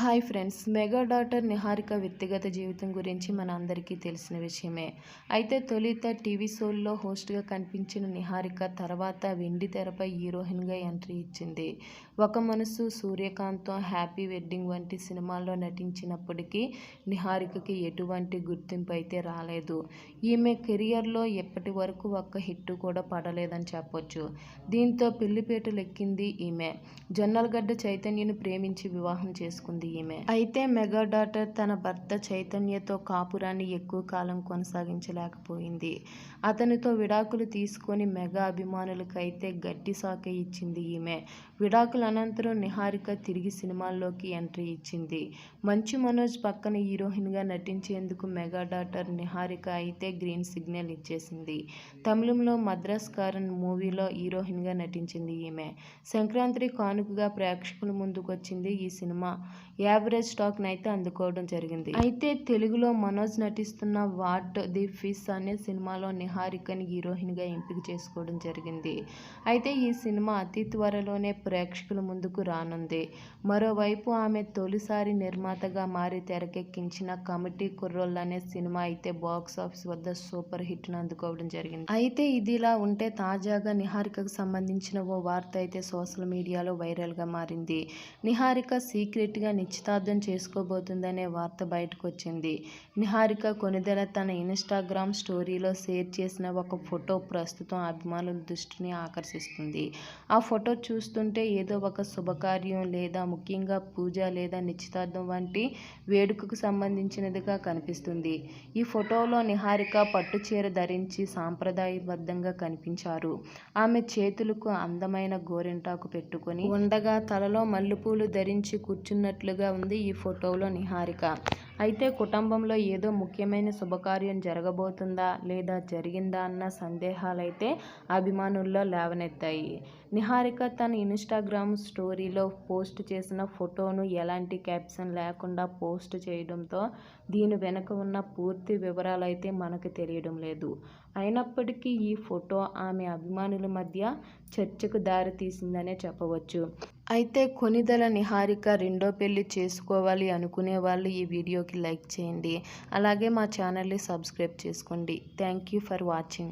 Hi friends mega daughter Niharika వ్యక్తిగత జీవితం గురించి మన అందరికీ తెలిసిన విషయమే. అయితే తొలిత టీవీ షోల్లో హోస్ట్గా కనిపించిన నిహారిక తర్వాత వెండి తెరపై హీరోయిన్గా ఎంట్రీ ఇచ్చింది. ఒక మనసు సూర్యకాంత్తో హ్యాపీ వెడ్డింగ్ వంటి సినిమాల్లో నటించినప్పటికీ నిహారికకి ఎటువంటి గుర్తింపు అయితే రాలేదు. ఈమె కెరియర్లో ఎప్పటి వరకు ఒక్క హిట్ కూడా పడలేదని చెప్పొచ్చు. దీంతో పెళ్ళిపేట లెక్కింది ఈమె. జొన్నలగడ్డ చైతన్యను ప్రేమించి వివాహం చేసుకుంది ఈమె. అయితే మెగా డాటర్ తన భర్త చైతన్యతో కాపురాన్ని ఎక్కువ కాలం కొనసాగించలేకపోయింది. అతనితో విడాకులు తీసుకొని మెగా అభిమానులకు అయితే గట్టి సాకే ఇచ్చింది ఈమె. విడాకుల అనంతరం నిహారిక తిరిగి సినిమాల్లోకి ఎంట్రీ ఇచ్చింది. మంచు మనోజ్ పక్కన హీరోయిన్గా నటించేందుకు మెగా డాటర్ నిహారిక అయితే గ్రీన్ సిగ్నల్ ఇచ్చేసింది. తమిళంలో మద్రాస్ కారన్ మూవీలో హీరోయిన్గా నటించింది ఈమె. సంక్రాంతి కానుకగా ప్రేక్షకుల ముందుకొచ్చింది ఈ సినిమా. యావరేజ్ టాక్ని అయితే అందుకోవడం జరిగింది. అయితే తెలుగులో మనోజ్ నటిస్తున్న వాట్ ది ఫిస్ అనే సినిమాలో నిహారికని హీరోయిన్గా ఎంపిక చేసుకోవడం జరిగింది. అయితే ఈ సినిమా అతి త్వరలోనే ప్రేక్షకుల ముందుకు రానుంది. మరోవైపు ఆమె తొలిసారి నిర్మాతగా మారి తెరకెక్కించిన కమిటీ కుర్రోల్ అనే సినిమా అయితే బాక్స్ ఆఫీస్ వద్ద సూపర్ హిట్ను అందుకోవడం జరిగింది. అయితే ఇదిలా ఉంటే తాజాగా నిహారికకు సంబంధించిన ఓ వార్త అయితే సోషల్ మీడియాలో వైరల్గా మారింది. నిహారిక సీక్రెట్గా నిశ్చితార్థం చేసుకోబోతుందనే వార్త బయటకు వచ్చింది నిహారిక కొనిదెల తన ఇన్స్టాగ్రామ్ స్టోరీలో షేర్ చేసిన ఒక ఫోటో ప్రస్తుతం అభిమానుల దృష్టిని ఆకర్షిస్తుంది. ఆ ఫోటో చూస్తుంటే ఏదో ఒక శుభకార్యం లేదా ముఖ్యంగా పూజ లేదా నిశ్చితార్థం వంటి వేడుకకు సంబంధించినదిగా కనిపిస్తుంది. ఈ ఫోటోలో నిహారిక పట్టు చీర ధరించి సాంప్రదాయబద్ధంగా కనిపించారు. ఆమె చేతులకు అందమైన గోరింటాకు పెట్టుకొని ఉండగా తలలో మల్లెపూలు ధరించి కూర్చున్నట్లుగా ఉంది ఈ ఫోటోలో నిహారిక. అయితే కుటుంబంలో ఏదో ముఖ్యమైన శుభకార్యం జరగబోతుందా లేదా జరిగిందా అన్న సందేహాలైతే అభిమానుల్లో లేవనెత్తాయి. నిహారిక తన ఇన్స్టాగ్రామ్ స్టోరీలో పోస్ట్ చేసిన ఫోటోను ఎలాంటి క్యాప్షన్ లేకుండా పోస్ట్ చేయడంతో దీని వెనుక ఉన్న పూర్తి వివరాలు అయితే మనకు తెలియడం లేదు. అయినప్పటికీ ఈ ఫోటో ఆమె అభిమానుల మధ్య చర్చకు దారితీసిందనే చెప్పవచ్చు. అయితే కొనిదల నిహారిక రెండో పెళ్ళి చేసుకోవాలి అనుకునే వాళ్ళు ఈ వీడియోకి లైక్ చేయండి. అలాగే మా ఛానల్ని సబ్స్క్రైబ్ చేసుకోండి. Thank you for watching.